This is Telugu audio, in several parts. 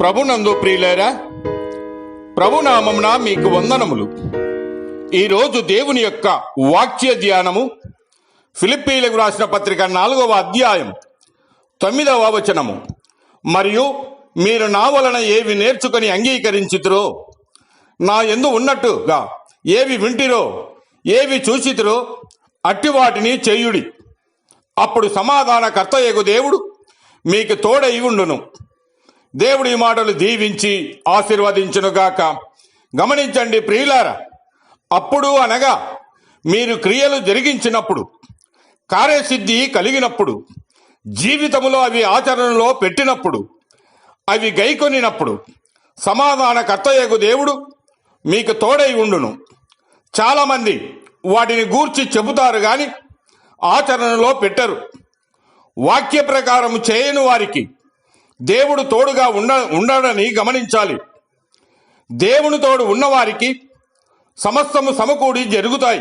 ప్రభునందు ప్రియులేరా ప్రభునామమున మీకు వందనములు. ఈరోజు దేవుని యొక్క వాక్య ధ్యానము ఫిలిప్పీలకు రాసిన పత్రిక నాలుగవ అధ్యాయం తొమ్మిదవ వచనము. మరియు మీరు నా వలన ఏవి నేర్చుకొని అంగీకరించుతురో నా ఎందు ఉన్నట్టుగా ఏవి వింటిరో ఏవి చూచితురో అట్టి వాటిని చేయుడి. అప్పుడు సమాధాన కర్తయ్యకు దేవుడు మీకు తోడై ఉండును. దేవుడి మాటలు దీవించి ఆశీర్వదించునుగాక. గమనించండి ప్రియులార అప్పుడు అనగా మీరు క్రియలు జరిగించినప్పుడు కార్యసిద్ధి కలిగినప్పుడు జీవితములో అవి ఆచరణలో పెట్టినప్పుడు అవి గైకొనినప్పుడు సమాధాన కర్తయ్యకు దేవుడు మీకు తోడై ఉండును. చాలామంది వాటిని గూర్చి చెబుతారు కానీ ఆచరణలో పెట్టరు. వాక్య ప్రకారం చేయని వారికి దేవుడు తోడుగా ఉండ ఉండడని గమనించాలి. దేవుని తోడు ఉన్నవారికి సమస్తము సమకూడి జరుగుతాయి.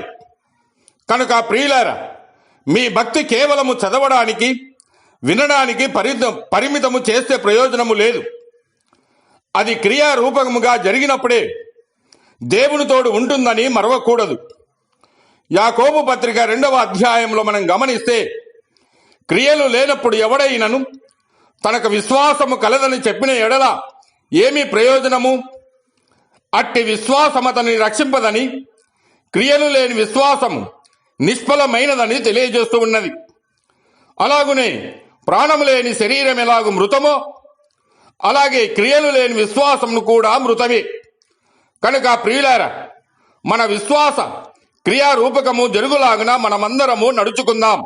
కనుక ప్రియులారా మీ భక్తి కేవలము చదవడానికి వినడానికి పరిత పరిమితము చేస్తే ప్రయోజనము లేదు. అది క్రియారూపకముగా జరిగినప్పుడే దేవుని తోడు ఉంటుందని మరవకూడదు. యాకోబు పత్రిక రెండవ అధ్యాయంలో మనం గమనిస్తే క్రియలు లేనప్పుడు ఎవడైనను తనకు విశ్వాసము కలదని చెప్పిన ఎడల ఏమి ప్రయోజనము? అట్టి విశ్వాసం అతని రక్షింపదని క్రియలు లేని విశ్వాసము నిష్ఫలమైనదని తెలియజేస్తూ ఉన్నది. అలాగునే ప్రాణము లేని శరీరం ఎలాగు మృతమో అలాగే క్రియలు లేని విశ్వాసమును కూడా మృతమే. కనుక ప్రియులారా మన విశ్వాస క్రియారూపకము జరుగులాగున మనమందరము నడుచుకుందాం.